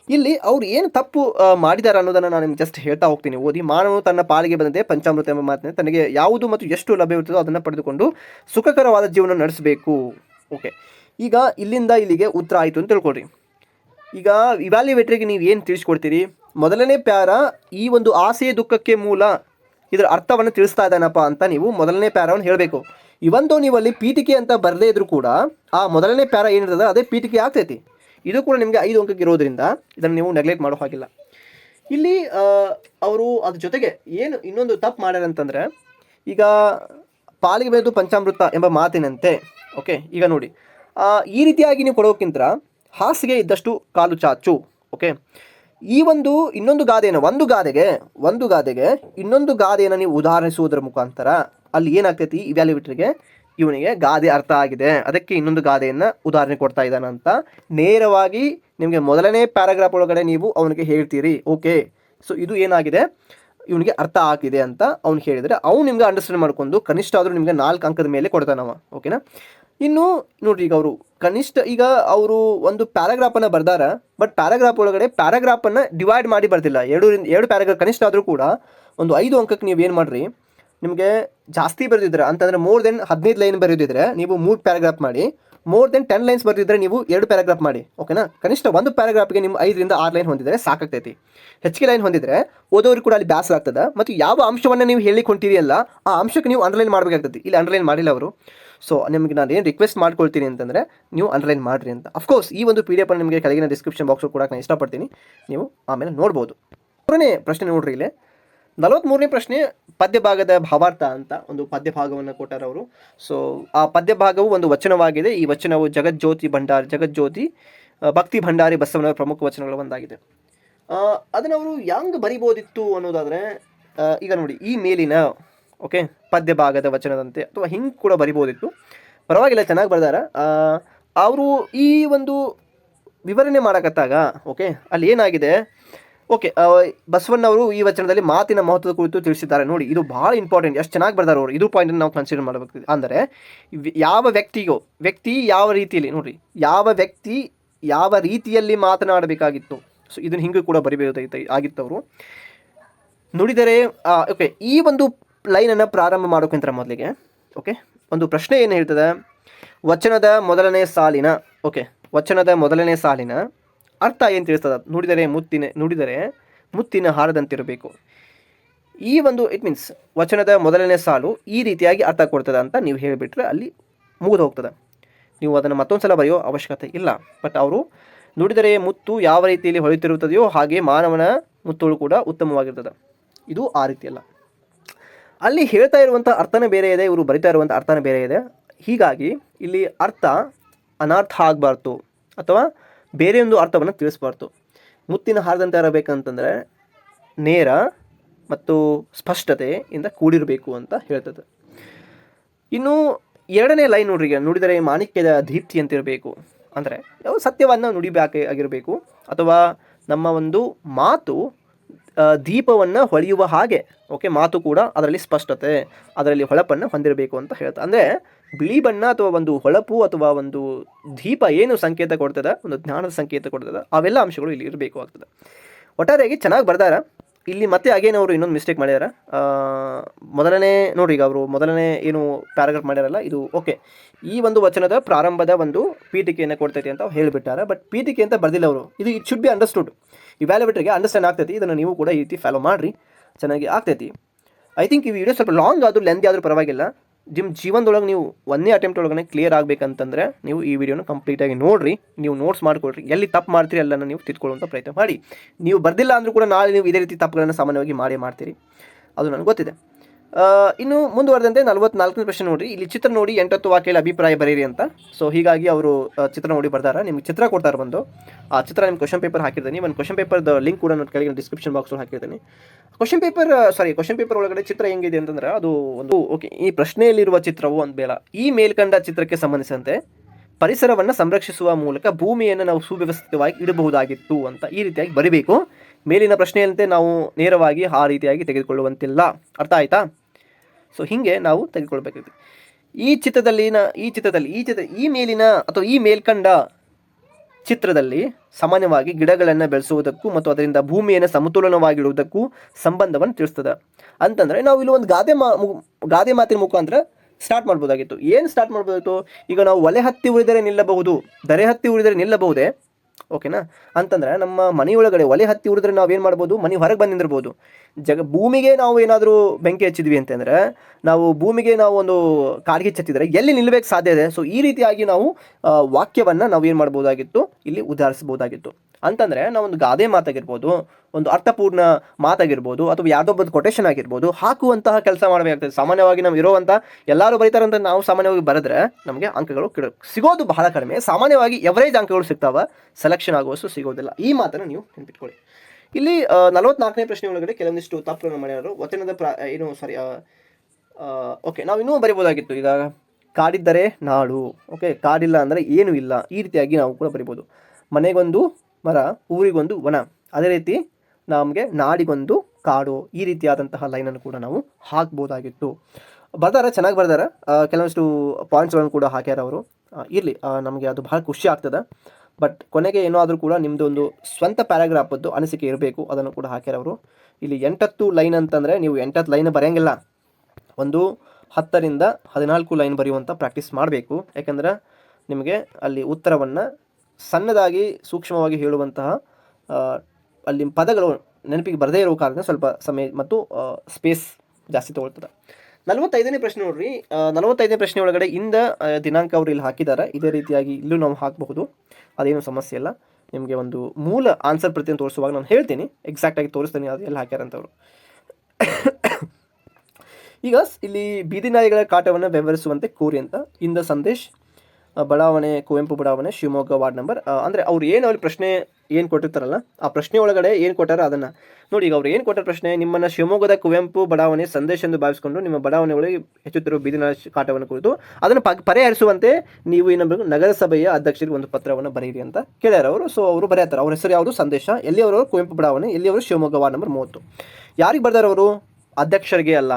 ಇಲ್ಲಿ ಅವ್ರು ಏನು ತಪ್ಪು ಮಾಡಿದ್ದಾರೆ ಅನ್ನೋದನ್ನು ನಾನು ನಿಮ್ಗೆ ಜಸ್ಟ್ ಹೇಳ್ತಾ ಹೋಗ್ತೀನಿ. ಓದಿ ಮಾನವನು ತನ್ನ ಪಾಲಿಗೆ ಬಂದಂತೆ ಪಂಚಾಮೃತ ಎಂಬ ಮಾತಿನ ತನಗೆ ಯಾವುದು ಮತ್ತು ಎಷ್ಟು ಲಭ್ಯವಿರುತ್ತದೋ ಅದನ್ನು ಪಡೆದುಕೊಂಡು ಸುಖಕರವಾದ ಜೀವನ ನಡೆಸಬೇಕು. ಓಕೆ. ಈಗ ಇಲ್ಲಿಂದ ಇಲ್ಲಿಗೆ ಉತ್ತರ ಆಯಿತು ಅಂತ ತಿಳ್ಕೊಳ್ರಿ. ಈಗ ಇವ್ಯಾಲ್ಯುವೇಟ್ರಿಗೆ ನೀವು ಏನು ತಿಳಿಸ್ಕೊಡ್ತೀರಿ? ಮೊದಲನೇ ಪ್ಯಾರ ಈ ಒಂದು ಆಸೆಯ ದುಃಖಕ್ಕೆ ಮೂಲ ಇದರ ಅರ್ಥವನ್ನು ತಿಳಿಸ್ತಾ ಇದ್ದಾನಪ್ಪ ಅಂತ ನೀವು ಮೊದಲನೇ ಪ್ಯಾರವನ್ನು ಹೇಳಬೇಕು. ಇವಂತೂ ನೀವು ಅಲ್ಲಿ ಪೀಠಿಕೆ ಅಂತ ಬರದೇ ಇದ್ರೂ ಕೂಡ ಆ ಮೊದಲನೇ ಪ್ಯಾರ ಏನಿರ್ತದೆ ಅದೇ ಪೀಠಿಕೆ ಆಗ್ತೈತಿ. ಇದು ಕೂಡ ನಿಮಗೆ ಐದು ಅಂಕಕ್ಕೆ ಇರೋದ್ರಿಂದ ಇದನ್ನು ನೀವು ನೆಗ್ಲೆಕ್ಟ್ ಮಾಡೋ ಹಾಗಿಲ್ಲ. ಇಲ್ಲಿ ಅವರು ಅದ್ರ ಜೊತೆಗೆ ಏನು ಇನ್ನೊಂದು ತಪ್ಪು ಮಾಡ್ಯಾರ ಅಂತಂದರೆ, ಈಗ ಪಾಲಿಗೆ ಬೆಳೆದು ಪಂಚಾಮೃತ ಎಂಬ ಮಾತಿನಂತೆ ಓಕೆ ಈಗ ನೋಡಿ ಈ ರೀತಿಯಾಗಿ ನೀವು ಕೊಡೋಕ್ಕಿಂತ ಹಾಸಿಗೆ ಇದ್ದಷ್ಟು ಕಾಲು ಚಾಚು ಓಕೆ ಈ ಒಂದು ಇನ್ನೊಂದು ಗಾದೆಯನ್ನು, ಒಂದು ಗಾದೆಗೆ ಒಂದು ಗಾದೆಗೆ ಇನ್ನೊಂದು ಗಾದೆಯನ್ನು ನೀವು ಉದಾಹರಿಸುವುದರ ಮುಖಾಂತರ ಅಲ್ಲಿ ಏನಾಗ್ತೈತಿ ಇವ್ಯಾಲ್ಯುವೇಟ್ರಿಗೆ ಇವನಿಗೆ ಗಾದೆ ಅರ್ಥ ಆಗಿದೆ. ಅದಕ್ಕೆ ಇನ್ನೊಂದು ಗಾದೆಯನ್ನು ಉದಾಹರಣೆ ಕೊಡ್ತಾ ಇದ್ದಾನೆ ಅಂತ. ನೇರವಾಗಿ ನಿಮಗೆ ಮೊದಲನೇ ಪ್ಯಾರಾಗ್ರಾಫ್ ಒಳಗಡೆ ನೀವು ಅವನಿಗೆ ಹೇಳ್ತೀರಿ. ಓಕೆ. ಸೊ ಇದು ಏನಾಗಿದೆ? ಇವನಿಗೆ ಅರ್ಥ ಆಗಿದೆ ಅಂತ ಅವ್ನು ಹೇಳಿದರೆ, ಅವನು ನಿಮಗೆ ಅಂಡರ್ಸ್ಟ್ಯಾಂಡ್ ಮಾಡ್ಕೊಂಡು ಕನಿಷ್ಠ ಆದರೂ ನಿಮಗೆ ನಾಲ್ಕು ಅಂಕದ ಮೇಲೆ ಕೊಡ್ತಾನವ. ಓಕೆನಾ ಇನ್ನು ನೋಡ್ರಿ ಈಗ ಅವರು, ಕನಿಷ್ಠ ಈಗ ಅವರು ಒಂದು ಪ್ಯಾರಾಗ್ರಾಫನ್ನು ಬರ್ದಾರ ಬಟ್ ಪ್ಯಾರಾಗ್ರಾಫ್ ಒಳಗಡೆ ಪ್ಯಾರಾಗ್ರಾಫನ್ನು ಡಿವೈಡ್ ಮಾಡಿ ಬರ್ದಿಲ್ಲ. ಎರಡು ಎರಡು ಪ್ಯಾರಾಗ್ರಾಫ್ ಕನಿಷ್ಠ ಆದರೂ ಕೂಡ ಒಂದು ಐದು ಅಂಕಕ್ಕೆ ನೀವು ಏನು ಮಾಡಿರಿ? ನಿಮಗೆ ಜಾಸ್ತಿ ಬರೆದಿದ್ರೆ, ಅಂತಂದರೆ ಮೋರ್ ದೆನ್ ಹದಿನೈದು ಲೈನ್ ಬರೆದಿದ್ರೆ ನೀವು ಮೂರು ಪ್ಯಾರಾಗ್ರಾಫ್ ಮಾಡಿ ಮೋರ್ ದೆನ್ ಟೆನ್ ಲೈನ್ಸ್ ಬರೆದಿದ್ರೆ ನೀವು ಎರಡು ಪ್ಯಾರಾಗ್ರಾಫ್ ಮಾಡಿ ಓಕೆನಾ ಕನಿಷ್ಠ ಒಂದು ಪ್ಯಾರಾಗ್ರಾಫ್ಗೆ ನಿಮ್ಮ ಐದರಿಂದ ಆರು ಲೈನ್ ಹೊಂದಿದ್ರೆ ಸಾಕಾಗ್ತೈತಿ. ಹೆಚ್ಚಿಗೆ ಲೈನ್ ಹೊಂದಿದ್ರೆ ಓದೋರು ಕೂಡ ಅಲ್ಲಿ ಬ್ಯಾಸಲ್ ಆಗ್ತದೆ, ಮತ್ತು ಯಾವ ಅಂಶವನ್ನು ನೀವು ಹೇಳಿಕ್ ಹೊಂಟಿರಿ ಅಲ್ಲ, ಆ ಅಂಶಕ್ಕೆ ನೀವು ಅಂಡರ್ಲೈನ್ ಮಾಡಬೇಕಾಗ್ತದೆ ಇಲ್ಲಿ ಅಂಡರ್ಲೈನ್ ಮಾಡಿಲ್ಲ ಅವರು. ಸೊ ನಿಮಗೆ ನಾನು ಏನು ರಿಕ್ವೆಸ್ಟ್ ಮಾಡ್ಕೊಳ್ತೀನಿ ಅಂತಂದರೆ, ನೀವು ಅಂಡರ್ಲೈನ್ ಮಾಡಿರಿ ಅಂತ. ಅಫ್ಕೋರ್ಸ್ ಈ ಒಂದು ಪಿ ಡಿ ಎಫ್ ನಿಮಗೆ ಕೆಳಗಿನ ಡಿಸ್ಕ್ರಿಪ್ಷನ್ ಬಾಕ್ಸ್ ಕೂಡ ನಾನು ಇಷ್ಟಪಡ್ತೀನಿ. ನೀವು ಆಮೇಲೆ ನೋಡ್ಬೋದು. ಮೂರನೇ ಪ್ರಶ್ನೆ ನೋಡ್ರಿ ಇಲ್ಲಿ. ನಲವತ್ತ್ಮೂರನೇ ಪ್ರಶ್ನೆ, ಪದ್ಯ ಭಾಗದ ಭಾವಾರ್ಥ ಅಂತ ಒಂದು ಪದ್ಯ ಭಾಗವನ್ನು ಕೊಟ್ಟಾರ ಅವರು. ಸೊ ಆ ಪದ್ಯ ಭಾಗವು ಒಂದು ವಚನವಾಗಿದೆ. ಈ ವಚನವು ಜಗಜ್ಯೋತಿ ಭಂಡಾರಿ ಜಗಜ್ಯೋತಿ ಭಕ್ತಿ ಭಂಡಾರಿ ಬಸವನ ಪ್ರಮುಖ ವಚನಗಳು ಒಂದಾಗಿದೆ. ಅದನ್ನು ಅವರು ಹೆಂಗೆ ಬರಿಬೋದಿತ್ತು ಅನ್ನೋದಾದರೆ ಈಗ ನೋಡಿ, ಈ ಮೇಲಿನ, ಓಕೆ, ಪದ್ಯ ಭಾಗದ ವಚನದಂತೆ ಅಥವಾ ಹಿಂಗೆ ಕೂಡ ಬರಿಬೋದಿತ್ತು. ಪರವಾಗಿಲ್ಲ, ಚೆನ್ನಾಗಿ ಬರ್ದಾರ. ಅವರು ಈ ಒಂದು ವಿವರಣೆ ಮಾಡಕತ್ತಾಗ, ಓಕೆ, ಅಲ್ಲಿ ಏನಾಗಿದೆ? ಓಕೆ ಬಸವಣ್ಣವರು ಈ ವಚನದಲ್ಲಿ ಮಾತಿನ ಮಹತ್ವದ ಕುರಿತು ತಿಳಿಸಿದ್ದಾರೆ. ನೋಡಿ, ಇದು ಭಾಳ ಇಂಪಾರ್ಟೆಂಟ್ ಎಷ್ಟು ಚೆನ್ನಾಗಿ ಬರ್ತಾರೆ ಅವರು. ಇದು ಪಾಯಿಂಟ್ ನಾವು ಕನ್ಸಿಡರ್ ಮಾಡಬೇಕು ಅಂದರೆ ಯಾವ ವ್ಯಕ್ತಿಗೋ, ವ್ಯಕ್ತಿ ಯಾವ ರೀತಿಯಲ್ಲಿ ನೋಡಿ ಯಾವ ವ್ಯಕ್ತಿ ಯಾವ ರೀತಿಯಲ್ಲಿ ಮಾತನಾಡಬೇಕಾಗಿತ್ತು. ಸೊ ಇದನ್ನು ಹಿಂಗೆ ಕೂಡ ಬರಿಬೇಕಾಗಿತ್ತು ಆಗಿತ್ತು ಅವರು ನುಡಿದರೆ ಓಕೆ ಈ ಒಂದು ಲೈನನ್ನು ಪ್ರಾರಂಭ ಮಾಡೋಕ್ಕಿಂತ ಮೊದಲಿಗೆ ಓಕೆ ಒಂದು ಪ್ರಶ್ನೆ ಏನು ಹೇಳ್ತದೆ? ವಚನದ ಮೊದಲನೇ ಸಾಲಿನ ಓಕೆ ವಚನದ ಮೊದಲನೇ ಸಾಲಿನ ಅರ್ಥ ಏನು ತಿಳಿಸ್ತದ? ನುಡಿದರೆ ಮುತ್ತಿನ ನುಡಿದರೆ ಮುತ್ತಿನ ಹಾರದಂತಿರಬೇಕು. ಈ ಒಂದು ಇಟ್ ಮೀನ್ಸ್ ವಚನದ ಮೊದಲನೇ ಸಾಲು ಈ ರೀತಿಯಾಗಿ ಅರ್ಥ ಕೊಡ್ತದೆ ಅಂತ ನೀವು ಹೇಳಿಬಿಟ್ರೆ ಅಲ್ಲಿ ಮುಗಿದು ಹೋಗ್ತದೆ. ನೀವು ಅದನ್ನು ಮತ್ತೊಂದು ಸಲ ಬರೆಯೋ ಅವಶ್ಯಕತೆ ಇಲ್ಲ. ಬಟ್ ಅವರು ನುಡಿದರೆ ಮುತ್ತು ಯಾವ ರೀತಿಯಲ್ಲಿ ಹೊಳೆಯುತ್ತಿರುತ್ತದೆಯೋ ಹಾಗೆ ಮಾನವನ ಮುತ್ತುಗಳು ಕೂಡ ಉತ್ತಮವಾಗಿರ್ತದೆ. ಇದು ಆ ರೀತಿ ಅಲ್ಲ. ಅಲ್ಲಿ ಹೇಳ್ತಾ ಇರುವಂಥ ಅರ್ಥನೇ ಬೇರೆ ಇದೆ, ಇವರು ಬರಿತಾ ಇರುವಂಥ ಅರ್ಥನೇ ಬೇರೆ ಇದೆ. ಹೀಗಾಗಿ ಇಲ್ಲಿ ಅರ್ಥ ಅನರ್ಥ ಆಗಬಾರ್ದು. ಅಥವಾ ಬೇರೆ ಒಂದು ಅರ್ಥವನ್ನು ತಿಳಿಸ್ಬಾರ್ದು. ಮುತ್ತಿನ ಹಾರದಂತೆ ಇರಬೇಕಂತಂದರೆ ನೇರ ಮತ್ತು ಸ್ಪಷ್ಟತೆಯಿಂದ ಕೂಡಿರಬೇಕು ಅಂತ ಹೇಳ್ತದೆ. ಇನ್ನು ಎರಡನೇ ಲೈನ್ ನೋಡ್ರಿ ನುಡಿದರೆ ಮಾಣಿಕ್ಯದ ದೀಪ್ತಿ ಅಂತಿರಬೇಕು. ಅಂದರೆ ಯಾವ ಸತ್ಯವನ್ನು ನುಡಿಬೇಕೆ ಆಗಿರಬೇಕು. ಅಥವಾ ನಮ್ಮ ಒಂದು ಮಾತು ದೀಪವನ್ನು ಹೊಳೆಯುವ ಹಾಗೆ ಓಕೆ ಮಾತು ಕೂಡ ಅದರಲ್ಲಿ ಸ್ಪಷ್ಟತೆ, ಅದರಲ್ಲಿ ಹೊಳಪನ್ನು ಹೊಂದಿರಬೇಕು ಅಂತ ಹೇಳ್ತಾ ಅಂದರೆ ಬಿಳಿ ಬಣ್ಣ ಅಥವಾ ಒಂದು ಹೊಳಪು ಅಥವಾ ಒಂದು ದೀಪ ಏನು ಸಂಕೇತ ಕೊಡ್ತದೆ, ಒಂದು ಜ್ಞಾನದ ಸಂಕೇತ ಕೊಡ್ತದೆ, ಅವೆಲ್ಲ ಅಂಶಗಳು ಇಲ್ಲಿ ಇರಬೇಕು ಆಗ್ತದೆ. ಒಟ್ಟಾರೆಯಾಗಿ ಚೆನ್ನಾಗಿ ಬರ್ದಾರ. ಇಲ್ಲಿ ಮತ್ತೆ ಅಗೇನ್ ಅವರು ಇನ್ನೊಂದು ಮಿಸ್ಟೇಕ್ ಮಾಡ್ಯಾರ. ಮೊದಲನೇ, ನೋಡ್ರಿ ಈಗ ಅವರು ಮೊದಲನೇ ಏನು ಪ್ಯಾರಾಗ್ರಾಫ್ ಮಾಡ್ಯಾರಲ್ಲ, ಇದು ಓಕೆ ಈ ಒಂದು ವಚನದ ಪ್ರಾರಂಭದ ಒಂದು ಪೀಠಿಕೆಯನ್ನು ಕೊಡ್ತೈತಿ ಅಂತ ಹೇಳಿಬಿಟ್ಟಾರ ಬಟ್ ಪೀಠಿಕೆ ಅಂತ ಬರ್ದಿಲ್ಲ ಅವರು. ಇದು ಇಟ್ ಶುಡ್ ಬಿ ಅಂಡರ್ಸ್ಟುಡ್ ಇವ್ಯಾಲ್ಯುವೇಟರ್ಗೆ ಅಂಡರ್ಸ್ಟ್ಯಾಂಡ್ ಆಗ್ತೈತಿ. ಇದನ್ನು ನೀವು ಕೂಡ ಈ ರೀತಿ ಫಾಲೋ ಮಾಡಿರಿ. ಚೆನ್ನಾಗಿ ಆಗ್ತೈತಿ. ಐ ಥಿಂಕ್ ಈ ವಿಡಿಯೋ ಸ್ವಲ್ಪ ಲಾಂಗ್ ಆದರೂ ಲೆಂತ್ ಆದರೂ ಪರವಾಗಿಲ್ಲ. ಜಿಮ್ ಜೀವನದೊಳಗೆ ನೀವು ಒಂದೇ ಅಟೆಂಪ್ಟ್ ಒಳಗೆ ಕ್ಲಿಯರ್ ಆಗಬೇಕಂತಂದರೆ ನೀವು ಈ ವಿಡಿಯೋನ ಕಂಪ್ಲೀಟಾಗಿ ನೋಡಿರಿ. ನೀವು ನೋಟ್ಸ್ ಮಾಡ್ಕೊಳ್ರಿ. ಎಲ್ಲಿ ತಪ್ಪು ಮಾಡ್ತೀರಿ ಎಲ್ಲನ ನೀವು ತಿದ್ಕೊಳ್ಳುವಂಥ ಪ್ರಯತ್ನ ಮಾಡಿ. ನೀವು ಬರ್ದಿಲ್ಲ ಅಂದರೂ ಕೂಡ ನಾಳೆ ನೀವು ಇದೇ ರೀತಿ ತಪ್ಪುಗಳನ್ನು ಸಾಮಾನ್ಯವಾಗಿ ಮಾಡೇ ಮಾಡ್ತೀರಿ. ಅದು ನನಗೆ ಗೊತ್ತಿದೆ. ಇನ್ನು ಮುಂದುವರೆದಂತೆ ನಲವತ್ನಾಲ್ಕನೇ ಪ್ರಶ್ನೆ ನೋಡಿ ಇಲ್ಲಿ ಚಿತ್ರ ನೋಡಿ ಎಂಟತ್ತು ವಾಕ್ಯದಲ್ಲಿ ಅಭಿಪ್ರಾಯ ಬರೀರಿ ಅಂತ. ಸೊ ಹೀಗಾಗಿ ಅವರು ಚಿತ್ರ ನೋಡಿ ಬರ್ದಾರ. ನಿಮ್ಗೆ ಚಿತ್ರ ಕೊಡ್ತಾರೆ ಬಂದು. ಆ ಚಿತ್ರ ನಿಮ್ಮ ಕ್ವಶನ್ ಪೇಪರ್ ಹಾಕಿರ್ತೀನಿ. ಒಂದು ಕ್ವಶನ್ ಪೇಪರ್ದ ಲಿಂಕ್ ಕೂಡ ನಾನು ಕೆಳಗಿನ ಡಿಸ್ಕ್ರಿಪ್ಷನ್ ಬಾಕ್ಸ್ ಹಾಕಿರ್ತೀನಿ. Question paper sorry question paper ಒಳಗಡೆ ಚಿತ್ರ ಹೆಂಗಿದೆ ಅಂತಂದ್ರೆ ಅದು ಒಂದು, ಓಕೆ, ಈ ಪ್ರಶ್ನೆಯಲ್ಲಿರುವ ಚಿತ್ರವು ಒಂದು ಬೇಡ ಈ ಮೇಲ್ಕಂಡ ಚಿತ್ರಕ್ಕೆ ಸಂಬಂಧಿಸಿದಂತೆ ಪರಿಸರವನ್ನು ಸಂರಕ್ಷಿಸುವ ಮೂಲಕ ಭೂಮಿಯನ್ನು ನಾವು ಸುವ್ಯವಸ್ಥಿತವಾಗಿ ಇಡಬಹುದಾಗಿತ್ತು ಅಂತ ಈ ರೀತಿಯಾಗಿ ಬರಿಬೇಕು. ಮೇಲಿನ ಪ್ರಶ್ನೆಯಂತೆ ನಾವು ನೇರವಾಗಿ ಆ ರೀತಿಯಾಗಿ ತೆಗೆದುಕೊಳ್ಳುವಂತಿಲ್ಲ. ಅರ್ಥ ಆಯ್ತಾ? ಸೊ ಹೀಗೆ ನಾವು ತೆಗೆದುಕೊಳ್ಬೇಕಾಗುತ್ತೆ ಈ ಚಿತ್ರದಲ್ಲಿನ ಈ ಚಿತ್ರದಲ್ಲಿ, ಈ ಚಿತ್ರ, ಈ ಮೇಲಿನ ಅಥವಾ ಈ ಮೇಲ್ಕಂಡ ಚಿತ್ರದಲ್ಲಿ ಸಾಮಾನ್ಯವಾಗಿ ಗಿಡಗಳನ್ನು ಬೆಳೆಸುವುದಕ್ಕೂ ಮತ್ತು ಅದರಿಂದ ಭೂಮಿಯನ್ನು ಸಮತೋಲನವಾಗಿಡುವುದಕ್ಕೂ ಸಂಬಂಧವನ್ನು ತಿಳಿಸ್ತದೆ. ಅಂತಂದರೆ ನಾವು ಇಲ್ಲಿ ಒಂದು ಗಾದೆ ಮಾ ಗಾದೆ ಮಾತಿನ ಮುಖಾಂತರ ಸ್ಟಾರ್ಟ್ ಮಾಡ್ಬೋದಾಗಿತ್ತು. ಏನು ಸ್ಟಾರ್ಟ್ ಮಾಡ್ಬೋದಾಗಿತ್ತು? ಈಗ ನಾವು ಒಲೆ ಹತ್ತಿ ಉಳಿದರೆ ನಿಲ್ಲಬಹುದು. ದರೆ ಹತ್ತಿ ಉಳಿದರೆ ನಿಲ್ಲಬಹುದೇ? ಓಕೆನಾ ಅಂತಂದ್ರೆ ನಮ್ಮ ಮನೆಯೊಳಗಡೆ ಒಲೆ ಹತ್ತಿ ಉಳಿದ್ರೆ ನಾವು ಏನು ಮಾಡ್ಬೋದು? ಮನೆ ಹೊರಗೆ ಬಂದು ನಿಂದಿರ್ಬೋದು. ಜಗ, ಭೂಮಿಗೆ ನಾವು ಏನಾದರೂ ಬೆಂಕಿ ಹಚ್ಚಿದ್ವಿ ಅಂತಂದರೆ, ನಾವು ಭೂಮಿಗೆ ನಾವು ಒಂದು ಕಾರ್ಗೆ ಹಚ್ಚಿದ್ರೆ ಎಲ್ಲಿ ನಿಲ್ಲಬೇಕು ಸಾಧ್ಯ ಇದೆ? ಸೊ ಈ ರೀತಿಯಾಗಿ ನಾವು ವಾಕ್ಯವನ್ನು ನಾವು ಏನು ಮಾಡ್ಬೋದಾಗಿತ್ತು? ಇಲ್ಲಿ ಉದಾಹರಿಸ್ಬೋದಾಗಿತ್ತು ಅಂತಂದರೆ ನಾವೊಂದು ಗಾದೆ ಮಾತಾಗಿರ್ಬೋದು, ಒಂದು ಅರ್ಥಪೂರ್ಣ ಮಾತಾಗಿರ್ಬೋದು, ಅಥವಾ ಯಾವುದೊಬ್ಬದು ಕೊಟೇಶನ್ ಆಗಿರ್ಬೋದು, ಹಾಕುವಂತಹ ಕೆಲಸ ಮಾಡಬೇಕಾಗ್ತದೆ. ಸಾಮಾನ್ಯವಾಗಿ ನಾವು ಇರೋವಂಥ ಎಲ್ಲರೂ ಬರೀತಾರಂತ ನಾವು ಸಾಮಾನ್ಯವಾಗಿ ಬರೆದ್ರೆ ನಮಗೆ ಅಂಕಗಳು ಸಿಗೋದು ಬಹಳ ಕಡಿಮೆ. ಸಾಮಾನ್ಯವಾಗಿ ಎವರೇಜ್ ಅಂಕಗಳು ಸಿಗ್ತಾವ. ಸೆಲೆಕ್ಷನ್ ಆಗುವಷ್ಟು ಸಿಗೋದಿಲ್ಲ. ಈ ಮಾತನ್ನು ನೀವು ನೆನ್ಪಿಟ್ಕೊಳ್ಳಿ. ಇಲ್ಲಿ ನಲವತ್ನಾಲ್ಕನೇ ಪ್ರಶ್ನೆ ಒಳಗಡೆ ಕೆಲವೊಂದಿಷ್ಟು ತಪ್ಪುಗಳನ್ನು ಮಾಡ್ಯಾರು. ವಚನದ ಪ್ರ ಏನು ಸಾರಿ ಓಕೆ ನಾವು ಇನ್ನೂ ಬರಿಬೋದಾಗಿತ್ತು ಈಗ. ಕಾಡಿದ್ದರೆ ನಾಡು ಓಕೆ ಕಾಡಿಲ್ಲ ಅಂದರೆ ಏನೂ ಇಲ್ಲ. ಈ ರೀತಿಯಾಗಿ ನಾವು ಕೂಡ ಬರಿಬೋದು. ಮನೆಗೊಂದು ಮರ, ಊರಿಗೊಂದು ವನ. ಅದೇ ರೀತಿ ನಮಗೆ ನಾಡಿಗೊಂದು ಕಾಡು. ಈ ರೀತಿಯಾದಂತಹ ಲೈನನ್ನು ಕೂಡ ನಾವು ಹಾಕ್ಬೋದಾಗಿತ್ತು. ಬರ್ದಾರ, ಚೆನ್ನಾಗಿ ಬರ್ದಾರ. ಕೆಲವೊಂದಿಷ್ಟು ಪಾಯಿಂಟ್ಸ್ಗಳನ್ನು ಕೂಡ ಹಾಕ್ಯಾರ ಅವರು. ಇರಲಿ ನಮಗೆ ಅದು ಭಾಳ ಖುಷಿ ಆಗ್ತದೆ. ಬಟ್ ಕೊನೆಗೆ ಏನಾದರೂ ಕೂಡ ನಿಮ್ಮದು ಒಂದು ಸ್ವಂತ ಪ್ಯಾರಾಗ್ರಾಫದ್ದು ಅನಿಸಿಕೆ ಇರಬೇಕು, ಅದನ್ನು ಕೂಡ ಹಾಕ್ಯಾರ ಅವರು ಇಲ್ಲಿ ಎಂಟತ್ತು ಲೈನ್ ಅಂತಂದರೆ ನೀವು ಎಂಟತ್ತು ಲೈನ್ ಬರೆಯಂಗಿಲ್ಲ. ಒಂದು ಹತ್ತರಿಂದ ಹದಿನಾಲ್ಕು ಲೈನ್ ಬರೆಯುವಂಥ ಪ್ರಾಕ್ಟೀಸ್ ಮಾಡಬೇಕು. ಯಾಕಂದ್ರೆ ನಿಮಗೆ ಅಲ್ಲಿ ಉತ್ತರವನ್ನು ಸಣ್ಣದಾಗಿ ಸೂಕ್ಷ್ಮವಾಗಿ ಹೇಳುವಂತಹ ಅಲ್ಲಿ ಪದಗಳು ನೆನಪಿಗೆ ಬರದೇ ಇರೋ ಕಾರಣ ಸ್ವಲ್ಪ ಸಮಯ ಮತ್ತು ಸ್ಪೇಸ್ ಜಾಸ್ತಿ ತಗೊಳ್ತದೆ. ನಲವತ್ತೈದನೇ ಪ್ರಶ್ನೆ ನೋಡ್ರಿ. ನಲವತ್ತೈದನೇ ಪ್ರಶ್ನೆ ಒಳಗಡೆ ಇಂದ ದಿನಾಂಕ ಅವರು ಇಲ್ಲಿ ಹಾಕಿದ್ದಾರೆ. ಇದೇ ರೀತಿಯಾಗಿ ಇಲ್ಲೂ ನಾವು ಹಾಕಬಹುದು. ಅದೇನು ಸಮಸ್ಯೆ ಇಲ್ಲ. ನಿಮಗೆ ಒಂದು ಮೂಲ ಆನ್ಸರ್ ಪ್ರತಿಯನ್ನು ತೋರಿಸುವಾಗ ನಾನು ಹೇಳ್ತೀನಿ. ಎಕ್ಸಾಕ್ಟಾಗಿ ತೋರಿಸ್ತೀನಿ ಅದು ಎಲ್ಲಿ ಹಾಕ್ಯಾರಂತವ್ರು ಈಗ ಇಲ್ಲಿ ಬೀದಿ ನಾಯಿಗಳ ಕಾಟವನ್ನು ಬೆಂಬಲಿಸುವಂತೆ ಕೋರಿ ಅಂತ ಇಂದ ಸಂದೇಶ್ ಬಡಾವಣೆ, ಕುವೆಂಪು ಬಡಾವಣೆ, ಶಿವಮೊಗ್ಗ ವಾರ್ಡ್ ನಂಬರ್ ಅಂದರೆ ಅವ್ರು ಏನು ಅವ್ರಿಗೆ ಪ್ರಶ್ನೆ ಏನು ಕೊಟ್ಟಿರ್ತಾರಲ್ಲ, ಆ ಪ್ರಶ್ನೆ ಒಳಗಡೆ ಏನು ಕೊಟ್ಟಾರೋ ಅದನ್ನು ನೋಡಿ, ಈಗ ಅವ್ರು ಏನು ಕೊಟ್ಟ ಪ್ರಶ್ನೆ, ನಿಮ್ಮನ್ನು ಶಿವಮೊಗ್ಗದ ಕುವೆಂಪು ಬಡಾವಣೆ ಸಂದೇಶ ಎಂದು ಭಾವಿಸಿಕೊಂಡು ನಿಮ್ಮ ಬಡಾವಣೆ ಒಳಗೆ ಹೆಚ್ಚುತ್ತಿರುವ ಬೀದಿನ ಕಾಟವನ್ನು ಕುರಿತು ಅದನ್ನು ಪರಿಹರಿಸುವಂತೆ ನೀವು ಏನಬೇಕು ನಗರಸಭೆಯ ಅಧ್ಯಕ್ಷರಿಗೆ ಒಂದು ಪತ್ರವನ್ನು ಬರೆಯಿರಿ ಅಂತ ಕೇಳ್ಯಾರ ಅವರು. ಸೊ ಅವರು ಬರೆಯತ್ತಾರೆ, ಅವ್ರ ಹೆಸರು ಯಾವುದು? ಸಂದೇಶ. ಎಲ್ಲಿಯವರು ಕುವೆಂಪು ಬಡಾವಣೆ ಎಲ್ಲಿ ಅವರು ಶಿವಮೊಗ್ಗ ವಾರ್ಡ್ ನಂಬರ್ ಮೂವತ್ತು. ಯಾರಿಗೆ ಬರ್ದಾರವರು ಅಧ್ಯಕ್ಷರಿಗೆ ಅಲ್ಲ,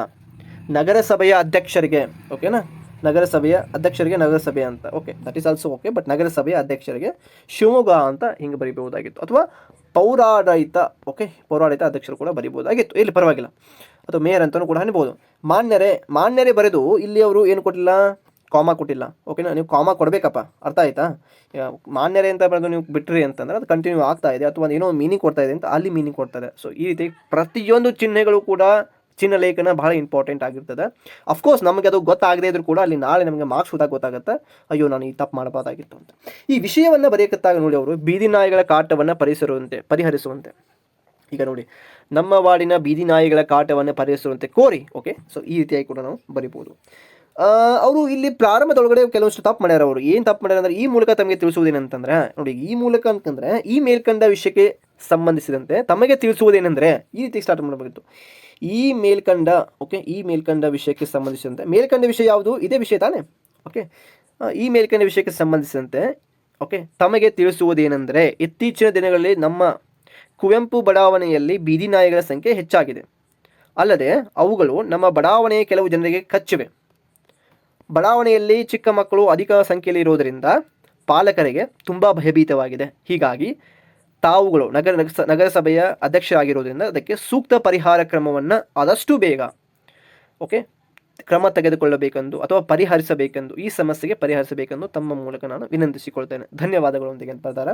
ನಗರಸಭೆಯ ಅಧ್ಯಕ್ಷರಿಗೆ ಓಕೆನಾ ನಗರಸಭೆಯ ಅಧ್ಯಕ್ಷರಿಗೆ ನಗರಸಭೆ ಅಂತ. Okay that is also okay but ನಗರಸಭೆಯ ಅಧ್ಯಕ್ಷರಿಗೆ ಶಿವಮೊಗ್ಗ ಅಂತ ಹಿಂಗೆ ಬರಿಬಹುದಾಗಿತ್ತು. ಅಥವಾ ಪೌರಾಡಳಿತ ಓಕೆ ಪೌರಾಡಳಿತ ಅಧ್ಯಕ್ಷರು ಕೂಡ ಬರಿಬಹುದಾಗಿತ್ತು. ಇಲ್ಲಿ ಪರವಾಗಿಲ್ಲ. ಅಥವಾ ಮೇಯರ್ ಅಂತಲೂ ಕೂಡ ಅನ್ಬೋದು. ಮಾನ್ಯರೇ ಮಾನ್ಯರೇ ಬರೆದು ಇಲ್ಲಿ ಅವರು ಏನು ಕೊಟ್ಟಿಲ್ಲ? ಕಾಮ ಕೊಟ್ಟಿಲ್ಲ. ಓಕೆನಾ ನೀವು ಕಾಮ ಕೊಡಬೇಕಪ್ಪ. ಅರ್ಥ ಆಯ್ತಾ? ಮಾನ್ಯರೇ ಅಂತ ಬರೆದು ನೀವು ಬಿಟ್ರಿ ಅಂತಂದ್ರೆ ಅದು ಕಂಟಿನ್ಯೂ ಆಗ್ತಾ ಇದೆ. ಅಥವಾ ಏನೋ ಮೀನಿಂಗ್ ಕೊಡ್ತಾ ಇದೆ ಅಂತ ಅಲ್ಲಿ ಮೀನಿಂಗ್ ಕೊಡ್ತಾರೆ. ಸೊ ಈ ರೀತಿ ಪ್ರತಿಯೊಂದು ಚಿಹ್ನೆಗಳು ಕೂಡ ಚಿಹ್ನ ಲೇಖನ ಬಹಳ ಇಂಪಾರ್ಟೆಂಟ್ ಆಗಿರ್ತದೆ. ಅಫ್ಕೋರ್ಸ್ ನಮಗೆ ಅದು ಗೊತ್ತಾಗದೇ ಇದ್ರೂ ಕೂಡ ಅಲ್ಲಿ ನಾಳೆ ನಮಗೆ ಮಾರ್ಕ್ಸ್ ಹೋದಾಗ ಗೊತ್ತಾಗುತ್ತೆ. ಅಯ್ಯೋ, ನಾನು ಈ ತಪ್ಪು ಮಾಡಬಾರ್ದಾಗಿತ್ತು ಅಂತ. ಈ ವಿಷಯವನ್ನು ಬರೆಯಕತ್ತಾಗ ನೋಡಿ ಅವರು, ಬೀದಿ ನಾಯಿಗಳ ಕಾಟವನ್ನು ಪರಿಸರುವಂತೆ, ಪರಿಹರಿಸುವಂತೆ. ಈಗ ನೋಡಿ, ನಮ್ಮ ವಾರ್ಡಿನ ಬೀದಿ ನಾಯಿಗಳ ಕಾಟವನ್ನು ಪರಿಹರಿಸುವಂತೆ ಕೋರಿ ಓಕೆ ಸೊ ಈ ರೀತಿಯಾಗಿ ಕೂಡ ನಾವು ಬರಿಬೋದು. ಅವರು ಇಲ್ಲಿ ಪ್ರಾರಂಭದೊಳಗಡೆ ಕೆಲವೊಂದು ತಪ್ಪು ಮಾಡ್ಯಾರ ಅವರು. ಏನು ತಪ್ಪು ಮಾಡ್ಯಾರ ಅಂದ್ರೆ ಈ ಮೂಲಕ ತಮಗೆ ತಿಳಿಸುವುದೇನಂತಂದ್ರೆ, ನೋಡಿ, ಈ ಮೂಲಕ ಅಂತಂದ್ರೆ, ಈ ಮೇಲ್ಕಂಡ ವಿಷಯಕ್ಕೆ ಸಂಬಂಧಿಸಿದಂತೆ ತಮಗೆ ತಿಳಿಸುವುದೇನೆಂದರೆ, ಈ ರೀತಿ ಸ್ಟಾರ್ಟ್ ಮಾಡಬೇಕಿತ್ತು ಈ ಮೇಲ್ಕಂಡ ಓಕೆ ಈ ಮೇಲ್ಕಂಡ ವಿಷಯಕ್ಕೆ ಸಂಬಂಧಿಸಿದಂತೆ, ಮೇಲ್ಕಂಡ ವಿಷಯ ಯಾವುದು? ಇದೇ ವಿಷಯ ತಾನೇ? ಓಕೆ ಈ ಮೇಲ್ಕಂಡ ವಿಷಯಕ್ಕೆ ಸಂಬಂಧಿಸಿದಂತೆ ಓಕೆ ತಮಗೆ ತಿಳಿಸುವುದೇನೆಂದರೆ, ಇತ್ತೀಚಿನ ದಿನಗಳಲ್ಲಿ ನಮ್ಮ ಕುವೆಂಪು ಬಡಾವಣೆಯಲ್ಲಿ ಬೀದಿ ನಾಯಿಗಳ ಸಂಖ್ಯೆ ಹೆಚ್ಚಾಗಿದೆ. ಅಲ್ಲದೆ, ಅವುಗಳು ನಮ್ಮ ಬಡಾವಣೆಯ ಕೆಲವು ಜನರಿಗೆ ಕಚ್ಚಿವೆ. ಬಡಾವಣೆಯಲ್ಲಿ ಚಿಕ್ಕ ಮಕ್ಕಳು ಅಧಿಕ ಸಂಖ್ಯೆಯಲ್ಲಿ ಇರುವುದರಿಂದ ಪಾಲಕರಿಗೆ ತುಂಬ ಭಯಭೀತವಾಗಿದೆ. ಹೀಗಾಗಿ ತಾವುಗಳು ನಗರ ನಗರಸ- ನಗರಸಭೆಯ ಅಧ್ಯಕ್ಷರಾಗಿರೋದ್ರಿಂದ ಅದಕ್ಕೆ ಸೂಕ್ತ ಪರಿಹಾರ ಕ್ರಮವನ್ನು ಆದಷ್ಟು ಬೇಗ ಓಕೆ ಕ್ರಮ ತೆಗೆದುಕೊಳ್ಳಬೇಕೆಂದು ಅಥವಾ ಪರಿಹರಿಸಬೇಕೆಂದು, ಈ ಸಮಸ್ಯೆಗೆ ಪರಿಹರಿಸಬೇಕೆಂದು ತಮ್ಮ ಮೂಲಕ ನಾನು ವಿನಂತಿಸಿಕೊಳ್ತೇನೆ. ಧನ್ಯವಾದಗಳೊಂದಿಗೆ ಅಂತ ಇದ್ದಾರೆ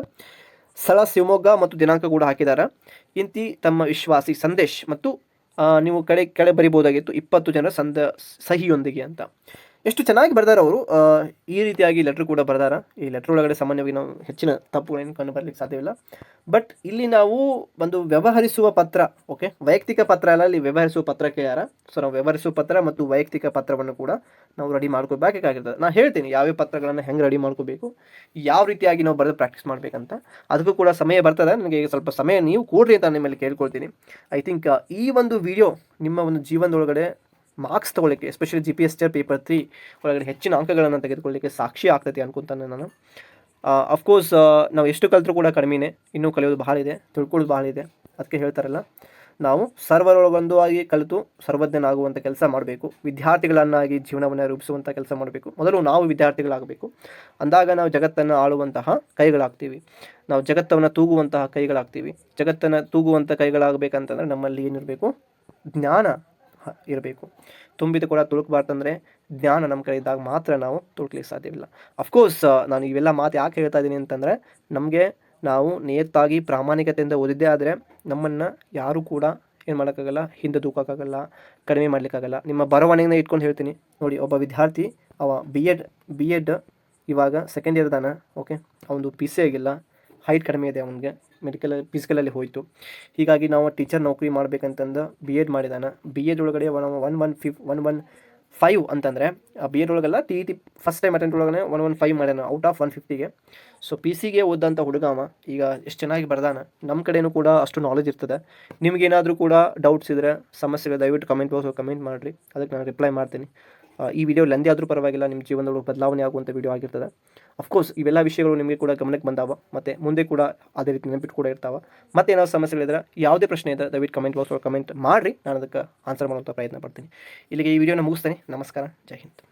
ಸ್ಥಳ ಶಿವಮೊಗ್ಗ ಮತ್ತು ದಿನಾಂಕ ಕೂಡ ಹಾಕಿದ್ದಾರೆ. ಇಂತಿ ತಮ್ಮ ವಿಶ್ವಾಸಿ ಸಂದೇಶ್ ಮತ್ತು ನೀವು ಕಡೆ ಕೆಳ ಬರಿಬೋದಾಗಿತ್ತು ಇಪ್ಪತ್ತು ಜನರ ಸಂದ, ಸಹಿಯೊಂದಿಗೆ ಅಂತ. ಎಷ್ಟು ಚೆನ್ನಾಗಿ ಬರ್ದಾರ ಅವರು. ಈ ರೀತಿಯಾಗಿ ಲೆಟ್ರ್ ಕೂಡ ಬರ್ದಾರ. ಈ ಲೆಟ್ರ್ ಒಳಗಡೆ ಸಾಮಾನ್ಯವಾಗಿ ನಾವು ಹೆಚ್ಚಿನ ತಪ್ಪುಗಳೇನು ಕಂಡು ಬರಲಿಕ್ಕೆ ಸಾಧ್ಯವಿಲ್ಲ. ಬಟ್ ಇಲ್ಲಿ ನಾವು ಒಂದು ವ್ಯವಹರಿಸುವ ಪತ್ರ ಓಕೆ ವೈಯಕ್ತಿಕ ಪತ್ರ ಅಲ್ಲ ಇಲ್ಲಿ ವ್ಯವಹರಿಸುವ ಪತ್ರ ಯಾರ ಸೊ ನಾವು ವ್ಯವಹರಿಸುವ ಪತ್ರ ಮತ್ತು ವೈಯಕ್ತಿಕ ಪತ್ರವನ್ನು ಕೂಡ ನಾವು ರೆಡಿ ಮಾಡ್ಕೋಬೇಕಾಗಿರ್ತದೆ ನಾನು ಹೇಳ್ತೀನಿ, ಯಾವ್ಯಾವ ಪತ್ರಗಳನ್ನು ಹೆಂಗೆ ರೆಡಿ ಮಾಡ್ಕೋಬೇಕು, ಯಾವ ರೀತಿಯಾಗಿ ನಾವು ಬರೆದು ಪ್ರಾಕ್ಟೀಸ್ ಮಾಡಬೇಕಂತ. ಅದಕ್ಕೂ ಕೂಡ ಸಮಯ ಬರ್ತದೆ. ನನಗೆ ಈಗ ಸ್ವಲ್ಪ ಸಮಯ ನೀವು ಕೊಡ್ರಿ ಅಂತ ನಿಮ್ಮಲ್ಲಿ ಕೇಳ್ಕೊಳ್ತೀನಿ. ಐ ಥಿಂಕ್ ಈ ಒಂದು ವಿಡಿಯೋ ನಿಮ್ಮ ಒಂದು ಜೀವನದೊಳಗಡೆ marks ತೊಗೊಳ್ಳಿಕ್ಕೆ especially G P S T R paper three ಒಳಗಡೆ ಹೆಚ್ಚಿನ ಅಂಕಗಳನ್ನು ತೆಗೆದುಕೊಳ್ಳಿಕ್ಕೆ ಸಾಕ್ಷಿ ಆಗ್ತೈತಿ ಅನ್ಕೊಂತಾನೆ ನಾನು. ಅಫ್ಕೋರ್ಸ್ ನಾವು ಎಷ್ಟು ಕಲಿತರೂ ಕೂಡ ಕಡಿಮೆನೇ, ಇನ್ನೂ ಕಲಿಯೋದು ಭಾಳ ಇದೆ, ತಿಳ್ಕೊಳ್ಳೋದು ಭಾಳ ಇದೆ, ಅದಕ್ಕೆ ಹೇಳ್ತಾರಲ್ಲ. ನಾವು ಸರ್ವರೊಳಗೊಂದು ಆಗಿ ಕಲಿತು ಸರ್ವಜ್ಞನಾಗುವಂಥ ಕೆಲಸ ಮಾಡಬೇಕು, ವಿದ್ಯಾರ್ಥಿಗಳನ್ನಾಗಿ ಜೀವನವನ್ನು ರೂಪಿಸುವಂಥ ಕೆಲಸ ಮಾಡಬೇಕು. ಮೊದಲು ನಾವು ವಿದ್ಯಾರ್ಥಿಗಳಾಗಬೇಕು. ಅಂದಾಗ ನಾವು ಜಗತ್ತನ್ನು ಆಳುವಂತಹ ಕೈಗಳಾಗ್ತೀವಿ. ನಾವು ಜಗತ್ತವನ್ನು ತೂಗುವಂತಹ ಕೈಗಳಾಗ್ತೀವಿ. ಜಗತ್ತನ್ನು ತೂಗುವಂಥ ಕೈಗಳಾಗಬೇಕಂತಂದ್ರೆ ನಮ್ಮಲ್ಲಿ ಏನಿರಬೇಕು? ಜ್ಞಾನ. ಇರಬೇಕು. ತುಂಬಿದ ಕೂಡ ತುಳುಕಬಾರ್ದಂದ್ರೆ ಜ್ಞಾನ ನಮ್ಮ ಕಡೆ ಇದ್ದಾಗ ಮಾತ್ರ ನಾವು ತುಳುಕ್ಲಿಕ್ಕೆ ಸಾಧ್ಯವಿಲ್ಲ. ಅಫ್ಕೋರ್ಸ್ ನಾನು ಇವೆಲ್ಲ ಮಾತು ಯಾಕೆ ಹೇಳ್ತಾ ಇದ್ದೀನಿ ಅಂತಂದರೆ ನಮಗೆ ನಾವು ನಿಯತ್ತಾಗಿ ಪ್ರಾಮಾಣಿಕತೆಯಿಂದ ಓದಿದ್ದೇ ಆದರೆ ನಮ್ಮನ್ನು ಯಾರೂ ಕೂಡ ಏನು ಮಾಡೋಕ್ಕಾಗಲ್ಲ, ಹಿಂದೆ ದೂಕೋಕ್ಕಾಗಲ್ಲ ಕಡಿಮೆ ಮಾಡಲಿಕ್ಕಾಗಲ್ಲ. ನಿಮ್ಮ ಬರವಣಿಗೆನ ಇಟ್ಕೊಂಡು ಹೇಳ್ತೀನಿ. ನೋಡಿ, ಒಬ್ಬ ವಿದ್ಯಾರ್ಥಿ, ಅವ ಬಿ ಎಡ್ ಬಿ ಎಡ್ ಇವಾಗ ಸೆಕೆಂಡ್ ಇಯರ್ದಾನ ಓಕೆ ಅವನದು ಪಿ ಸಿ ಆಗಿಲ್ಲ ಹೈಟ್ ಕಡಿಮೆ ಇದೆ ಅವನಿಗೆ. ಮೆಡಿಕಲ್ ಫಿಸಿಕಲಲ್ಲಿ ಹೋಯಿತು. ಹೀಗಾಗಿ ನಾವು ಟೀಚರ್ ನೌಕರಿ ಮಾಡ್ಬೇಕಂತಂದು ಬಿ ಎಡ್ ಮಾಡಿದಾನೆ. ಬಿ ಎಡ್ ಒಳಗಡೆ one one one fifty one one five ಅಂತಂದರೆ ಬಿ ಎಡ್ ಒಳಗೆಲ್ಲ T T first time attend ಒಳಗಡೆ ಒನ್ ಒನ್ ಫೈವ್ ಮಾಡ್ಯಾನ ಔಟ್ ಆಫ್ ಒನ್ ಫಿಫ್ಟಿಗೆ ಸೊ ಪಿ ಸಿಗೆ ಓದಂಥ ಹುಡುಗ ಅವ, ಈಗ ಎಷ್ಟು ಚೆನ್ನಾಗಿ ಬರ್ದಾನ. ನಮ್ಮ ಕಡೆಯೂ ಕೂಡ ಅಷ್ಟು ನಾಲೆಜ್ ಇರ್ತದೆ. ನಿಮಗೇನಾದರೂ ಕೂಡ ಡೌಟ್ಸ್ ಇದ್ದರೆ ಸಮಸ್ಯೆಗಳು ದಯವಿಟ್ಟು ಕಮೆಂಟ್ ಬಾಕ್ಸ್ ಕಮೆಂಟ್ ಮಾಡಿರಿ. ಅದಕ್ಕೆ ನಾನು ರಿಪ್ಲೈ ಮಾಡ್ತೀನಿ. ಈ ವಿಡಿಯೋ ಲಂದೇ ಆದರೂ ಪರವಾಗಿಲ್ಲ ನಿಮ್ಮ ಜೀವನದೊಳಗೆ ಬದಲಾವಣೆ ಆಗುವಂಥ ವಿಡಿಯೋ ಆಗಿರ್ತದೆ. ಅಫ್ಕೋರ್ಸ್ ಇವೆಲ್ಲ ವಿಷಯಗಳು ನಿಮಗೆ ಕೂಡ ಗಮನಕ್ಕೆ ಬಂದಾವ, ಮತ್ತು ಮುಂದೆ ಕೂಡ ಅದೇ ರೀತಿ ನೆನಪಿಟ್ಟು ಕೂಡ ಇರ್ತಾವೆ. ಮತ್ತೆ ಏನಾದರೂ ಸಮಸ್ಯೆಗಳಿದ್ರೆ, ಯಾವುದೇ ಪ್ರಶ್ನೆ ಇದ್ದರೆ ದಯವಿಟ್ಟು ಕಮೆಂಟ್ ಬಾಕ್ಸ್ ಕಮೆಂಟ್ ಮಾಡಿರಿ, ನಾನು ಅದಕ್ಕೆ ಆನ್ಸರ್ ಮಾಡುವಂಥ ಪ್ರಯತ್ನ ಪಡ್ತೀನಿ. ಇಲ್ಲಿಗೆ ಈ ವಿಡಿಯೋನ ಮುಗಿಸ್ತೇನೆ. ನಮಸ್ಕಾರ, ಜೈ ಹಿಂದ್.